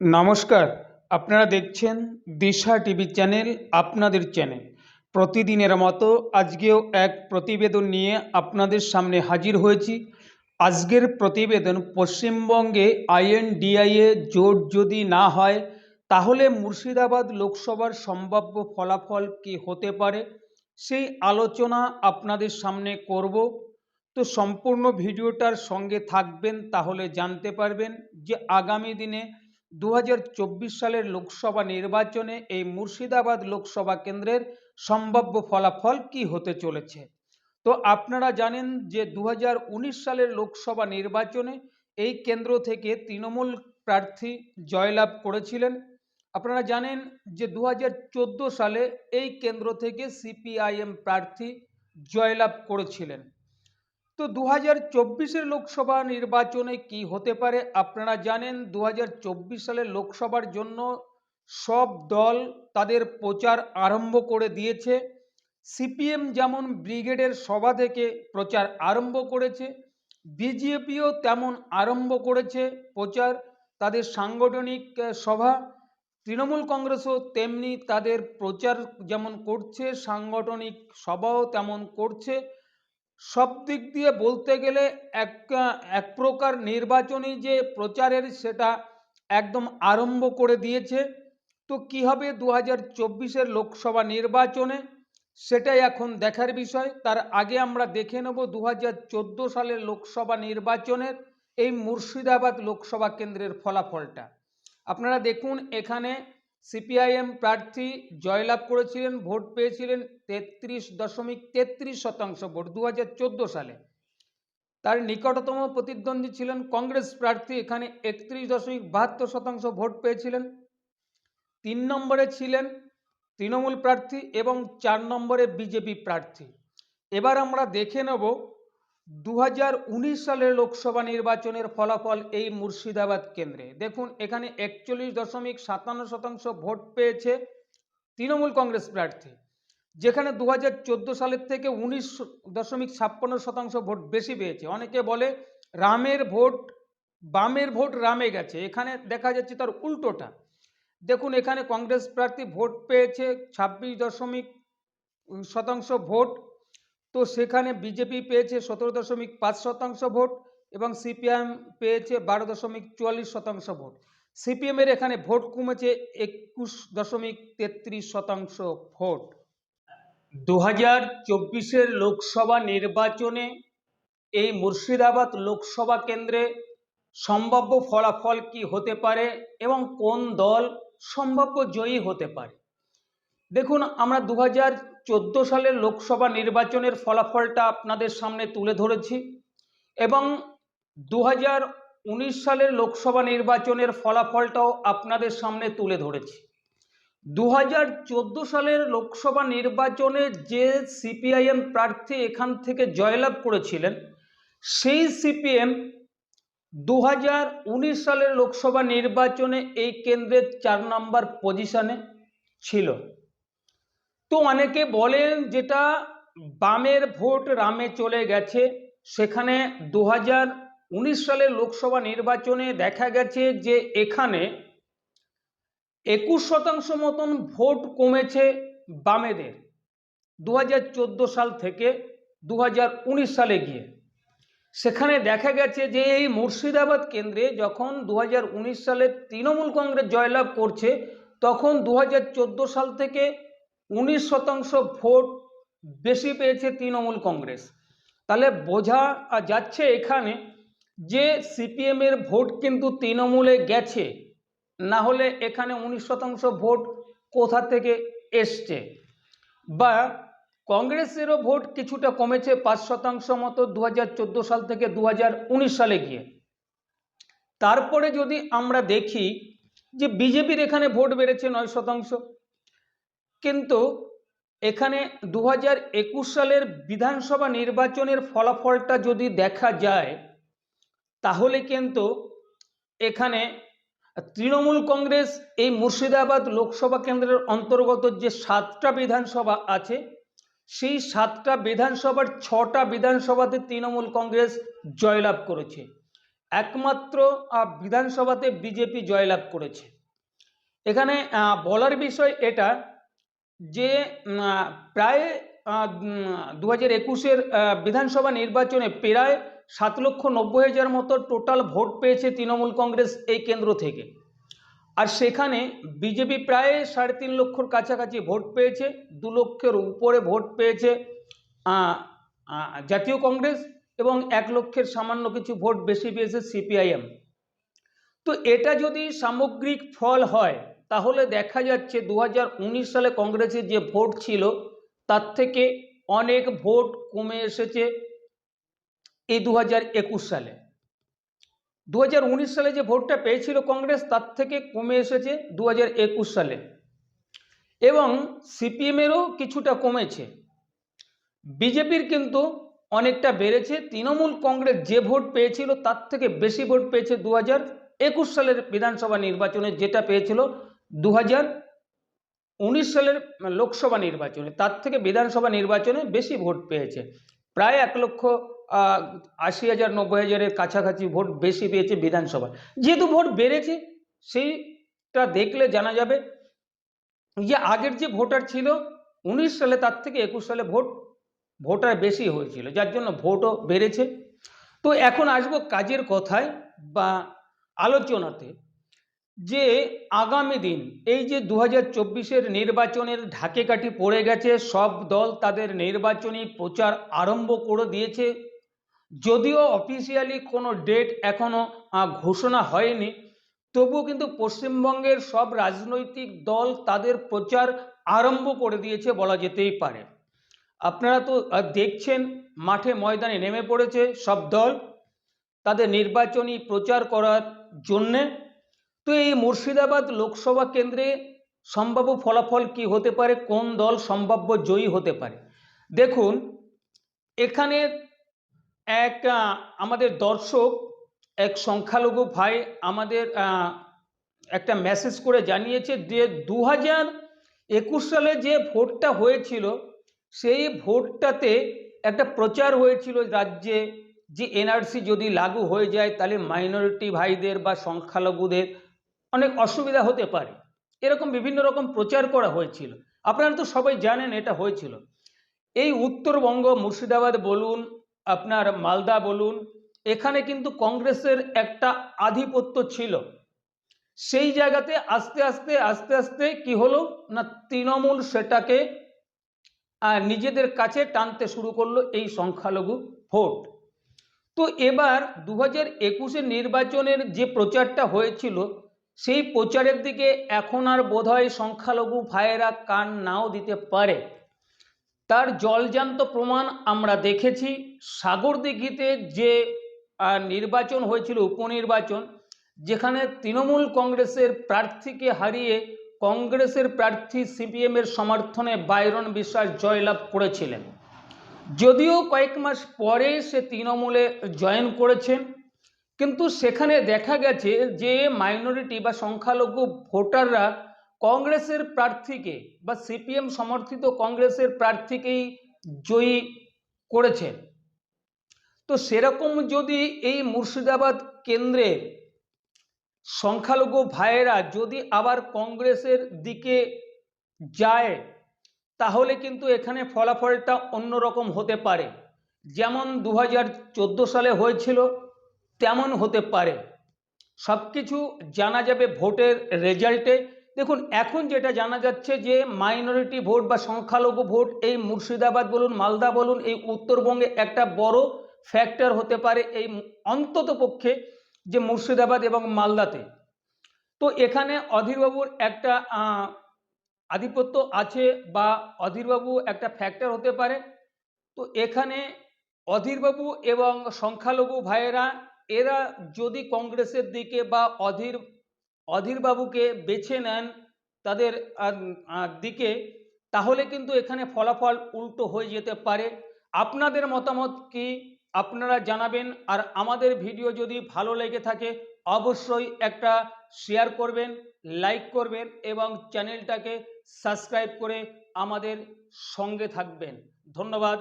নমস্কার, আপনারা দেখছেন দিশা টিভি চ্যানেল আপনাদের চ্যানেল প্রতিদিনের মতো আজকেও এক প্রতিবেদন নিয়ে আপনাদের সামনে হাজির হয়েছি। আজকের প্রতিবেদন পশ্চিমবঙ্গে আইএনডিআইএ জোট যদি না হয়, তাহলে মুর্শিদাবাদ লোকসভার সম্ভাব্য ফলাফল কি হতে পারে? সেই আলোচনা আপনাদের সামনে করব। তো সম্পূর্ণ ভিডিওটার সঙ্গে থাকবেন, তাহলে জানতে পারবেন যে আগামী দিনে দু হাজার চব্বিশ সালের লোকসভা নির্বাচনে এই মুর্শিদাবাদ লোকসভা কেন্দ্রের সম্ভাব্য ফলাফল কি হতে চলেছে? তো আপনারা জানেন যে দু হাজার উনিশ সালের লোকসভা নির্বাচনে এই কেন্দ্র থেকে তৃণমূল প্রার্থী জয়লাভ করেছিলেন। আপনারা জানেন যে দু হাজার চোদ্দ সালে এই কেন্দ্র থেকে সিপিআইএম প্রার্থী জয়লাভ করেছিলেন। তো দু হাজার লোকসভা নির্বাচনে কি হতে পারে আপনারা জানেন দু হাজার চব্বিশ সালের লোকসভার জন্য সব দল তাদের প্রচার আরম্ভ করে দিয়েছে। সিপিএম যেমন ব্রিগেডের সভা থেকে প্রচার আরম্ভ করেছে, বিজেপিও তেমন আরম্ভ করেছে প্রচার, তাদের সাংগঠনিক সভা। তৃণমূল কংগ্রেসও তেমনি তাদের প্রচার যেমন করছে, সাংগঠনিক সভাও তেমন করছে। সব দিক দিয়ে বলতে গেলে এক এক প্রকার নির্বাচনী যে প্রচারের সেটা একদম আরম্ভ করে দিয়েছে। তো কি হবে দু হাজার চব্বিশের লোকসভা নির্বাচনে? সেটাই এখন দেখার বিষয়। তার আগে আমরা দেখে নেব দু হাজার চোদ্দ সালের লোকসভা নির্বাচনের এই মুর্শিদাবাদ লোকসভা কেন্দ্রের ফলাফলটা। আপনারা দেখুন এখানে সিপিআইএম প্রার্থী জয়লাভ করেছিলেন, ভোট পেয়েছিলেন তেত্রিশ দশমিক তেত্রিশ শতাংশ ভোট দু হাজার চোদ্দ সালে। তার নিকটতম প্রতিদ্বন্দ্বী ছিলেন কংগ্রেস প্রার্থী, এখানে একত্রিশ দশমিক বাহাত্তর শতাংশ ভোট পেয়েছিলেন। তিন নম্বরে ছিলেন তৃণমূল প্রার্থী এবং চার নম্বরে বিজেপি প্রার্থী। এবার আমরা দেখে নেব দু হাজার উনিশ সালের লোকসভা নির্বাচনের ফলাফল এই মুর্শিদাবাদ কেন্দ্রে। দেখুন, এখানে একচল্লিশ দশমিক সাতান্ন শতাংশ ভোট পেয়েছে তৃণমূল কংগ্রেস প্রার্থী, যেখানে দু হাজার চোদ্দ সালের থেকে উনিশ দশমিক ছাপ্পান্ন শতাংশ ভোট বেশি পেয়েছে। অনেকে বলে, রামের ভোট, বামের ভোট রামে গেছে। এখানে দেখা যাচ্ছে তার উল্টোটা। দেখুন, এখানে কংগ্রেস প্রার্থী ভোট পেয়েছে ছাব্বিশ দশমিক শতাংশ ভোট তো সেখানে বিজেপি পেয়েছে সতেরো দশমিক পাঁচ শতাংশ ভোট এবং সিপিএম পেয়েছে বারো দশমিক চুয়াল্লিশ শতাংশ ভোট। সিপিএমের এখানে ভোট কমেছে একুশ দশমিক তেত্রিশ শতাংশ ভোট। দু হাজার চব্বিশের লোকসভা নির্বাচনে এই মুর্শিদাবাদ লোকসভা কেন্দ্রে সম্ভাব্য ফলাফল কি হতে পারে এবং কোন দল সম্ভাব্য জয়ী হতে পারে? দেখুন, আমরা দু হাজার চোদ্দ সালের লোকসভা নির্বাচনের ফলাফলটা আপনাদের সামনে তুলে ধরেছি এবং দু উনিশ সালের লোকসভা নির্বাচনের ফলাফলটাও আপনাদের সামনে তুলে ধরেছি। দু হাজার চোদ্দ সালের লোকসভা নির্বাচনে যে সিপিআইএম প্রার্থী এখান থেকে জয়লাভ করেছিলেন, সেই সিপিএম দু হাজার উনিশ সালের লোকসভা নির্বাচনে এই কেন্দ্রের চার নম্বর পজিশনে ছিল। তো অনেকে বলেন যেটা বামের ভোট রামে চলে গেছে। সেখানে দু উনিশ সালের লোকসভা নির্বাচনে দেখা গেছে যে এখানে একুশ শতাংশ মতন ভোট কমেছে বামেদের দু হাজার চোদ্দ সাল থেকে দু হাজার উনিশ সালে গিয়ে। সেখানে দেখা গেছে যে এই মুর্শিদাবাদ কেন্দ্রে যখন দু হাজার উনিশ সালে তৃণমূল কংগ্রেস জয়লাভ করছে, তখন দু হাজার চোদ্দ সাল থেকে উনিশ শতাংশ ভোট বেশি পেয়েছে তৃণমূল কংগ্রেস। তাহলে বোঝা যাচ্ছে এখানে যে সিপিএমের ভোট কিন্তু তৃণমূলে গেছে, না হলে এখানে উনিশ শতাংশ ভোট কোথা থেকে এসছে? বা কংগ্রেসেরও ভোট কিছুটা কমেছে পাঁচ শতাংশ মতো দু হাজার চোদ্দ সাল থেকে দু হাজার উনিশ সালে গিয়ে। তারপরে যদি আমরা দেখি যে বিজেপির এখানে ভোট বেড়েছে নয় শতাংশ কিন্তু এখানে দু হাজার একুশ সালের বিধানসভা নির্বাচনের ফলাফলটা যদি দেখা যায়, তাহলে কিন্তু এখানে তৃণমূল কংগ্রেস এই মুর্শিদাবাদ লোকসভা কেন্দ্রের অন্তর্গত যে সাতটা বিধানসভা আছে, সেই সাতটা বিধানসভার ছটা বিধানসভাতে তৃণমূল কংগ্রেস জয়লাভ করেছে। একমাত্র বিধানসভাতে বিজেপি জয়লাভ করেছে। এখানে বলার বিষয় এটা যে প্রায় দু হাজার একুশের বিধানসভা নির্বাচনে প্রায় সাত লক্ষ নব্বই হাজার মতো টোটাল ভোট পেয়েছে তৃণমূল কংগ্রেস এই কেন্দ্র থেকে। আর সেখানে বিজেপি প্রায় সাড়ে তিন লক্ষর কাছাকাছি ভোট পেয়েছে, দু লক্ষের উপরে ভোট পেয়েছে জাতীয় কংগ্রেস এবং এক লক্ষের সামান্য কিছু ভোট বেশি পেয়েছে সিপিআইএম। তো এটা যদি সামগ্রিক ফল হয় তাহলে দেখা যাচ্ছে দু হাজার উনিশ সালে কংগ্রেসের যে ভোট ছিল, তার থেকে অনেক ভোট কমে এসেছে এই দু হাজার একুশ সালে। দু হাজার উনিশ সালে যে ভোটটা পেয়েছিল কংগ্রেস, তার থেকে কমে এসেছে দু হাজার একুশ সালে। এবং সিপিএমেরও কিছুটা কমেছে। বিজেপির কিন্তু অনেকটা বেড়েছে। তৃণমূল কংগ্রেস যে ভোট পেয়েছিল, তার থেকে বেশি ভোট পেয়েছে দু একুশ সালের বিধানসভা নির্বাচনে যেটা পেয়েছিল দু উনিশ সালের লোকসভা নির্বাচনে, তার থেকে বিধানসভা নির্বাচনে বেশি ভোট পেয়েছে। প্রায় এক লক্ষ আশি হাজার, নব্বই হাজারের কাছাকাছি ভোট বেশি পেয়েছে বিধানসভা। যেহেতু ভোট বেড়েছে, সেইটা দেখলে জানা যাবে যে আগের যে ভোটার ছিল, উনিশ সালে তার থেকে একুশ সালে ভোট, ভোটার বেশি হয়েছিল, যার জন্য ভোটও বেড়েছে। তো এখন আসব কাজের কথায় বা আলোচনাতে। যে আগামী দিন, এই যে দু হাজার নির্বাচনের ঢাকে কাঠি পড়ে গেছে, সব দল তাদের নির্বাচনী প্রচার আরম্ভ করে দিয়েছে। যদিও অফিসিয়ালি কোনো ডেট এখনও ঘোষণা হয়নি, তবুও কিন্তু পশ্চিমবঙ্গের সব রাজনৈতিক দল তাদের প্রচার আরম্ভ করে দিয়েছে বলা যেতেই পারে। আপনারা তো দেখছেন, মাঠে ময়দানে নেমে পড়েছে সব দল তাদের নির্বাচনী প্রচার করার জন্যে। তো এই মুর্শিদাবাদ লোকসভা কেন্দ্রে সম্ভাব্য ফলাফল কি হতে পারে? কোন দল সম্ভাব্য জয়ী হতে পারে? দেখুন, এখানে এক আমাদের দর্শক, এক সংখ্যালঘু ভাই আমাদের একটা মেসেজ করে জানিয়েছে যে দু হাজার একুশ সালে যে ভোটটা হয়েছিল, সেই ভোটটাতে একটা প্রচার হয়েছিল রাজ্যে যে এনআরসি যদি লাগু হয়ে যায়, তাহলে মাইনরিটি ভাইদের বা সংখ্যালঘুদের অনেক অসুবিধা হতে পারে। এরকম বিভিন্ন রকম প্রচার করা হয়েছিল। আপনারা তো সবাই জানেন এটা হয়েছিল। এই উত্তরবঙ্গ মুর্শিদাবাদ বলুন, আপনার মালদা বলুন, এখানে কিন্তু কংগ্রেসের একটা আধিপত্য ছিল। সেই জায়গাতে আস্তে আস্তে আস্তে আস্তে কি হলো না তৃণমূল সেটাকে নিজেদের কাছে টানতে শুরু করল এই সংখ্যালঘু ভোট। তো এবার দু হাজার নির্বাচনের যে প্রচারটা হয়েছিল সেই প্রচারের দিকে এখন আর বোধহয় সংখ্যালঘু ভাইয়েরা কান নাও দিতে পারে। তার জলজান্ত প্রমাণ আমরা দেখেছি। সাগরদিঘিতে যে নির্বাচন হয়েছিল, উপনির্বাচন, যেখানে তৃণমূল কংগ্রেসের প্রার্থীকে হারিয়ে কংগ্রেসের প্রার্থী সিপিএমের সমর্থনে বাইরন বিশ্বাস জয়লাভ করেছিলেন। যদিও কয়েক মাস পরে সে তৃণমূলে জয়েন করেছেন কিন্তু সেখানে দেখা গেছে যে মাইনরিটি বা সংখ্যালঘু ভোটাররা কংগ্রেসের প্রার্থীকে বা সিপিএম সমর্থিত কংগ্রেসের প্রার্থীকেই জয়ী করেছেন তো সেরকম যদি এই মুর্শিদাবাদ কেন্দ্রের সংখ্যালঘু ভাইয়েরা যদি আবার কংগ্রেসের দিকে যায়, তাহলে কিন্তু এখানে ফলাফলটা অন্যরকম হতে পারে। যেমন দু হাজার চোদ্দ সালে হয়েছিল তেমন হতে পারে। সব কিছু জানা যাবে ভোটের রেজাল্টে। দেখুন, এখন যেটা জানা যাচ্ছে যে, মাইনরিটি ভোট বা সংখ্যালঘু ভোট, এই মুর্শিদাবাদ বলুন, মালদা বলুন, এই উত্তরবঙ্গে একটা বড় ফ্যাক্টর হতে পারে এই অন্তত পক্ষে যে মুর্শিদাবাদ এবং মালদাতে। তো এখানে অধীরবাবুর একটা আধিপত্য আছে বা অধীরবাবু একটা ফ্যাক্টর হতে পারে। তো এখানে অধীরবাবু এবং সংখ্যালঘু ভাইয়েরা এরা যদি কংগ্রেসের দিকে বা অধীর, অধীরবাবুকে বেছে নেন তাদের দিকে, তাহলে কিন্তু এখানে ফলাফল উল্টো হয়ে যেতে পারে। আপনাদের মতামত কি? আপনারা জানাবেন। আর আমাদের ভিডিও যদি ভালো লেগে থাকে, অবশ্যই একটা শেয়ার করবেন লাইক করবেন এবং চ্যানেলটাকে সাবস্ক্রাইব করে আমাদের সঙ্গে থাকবেন। ধন্যবাদ।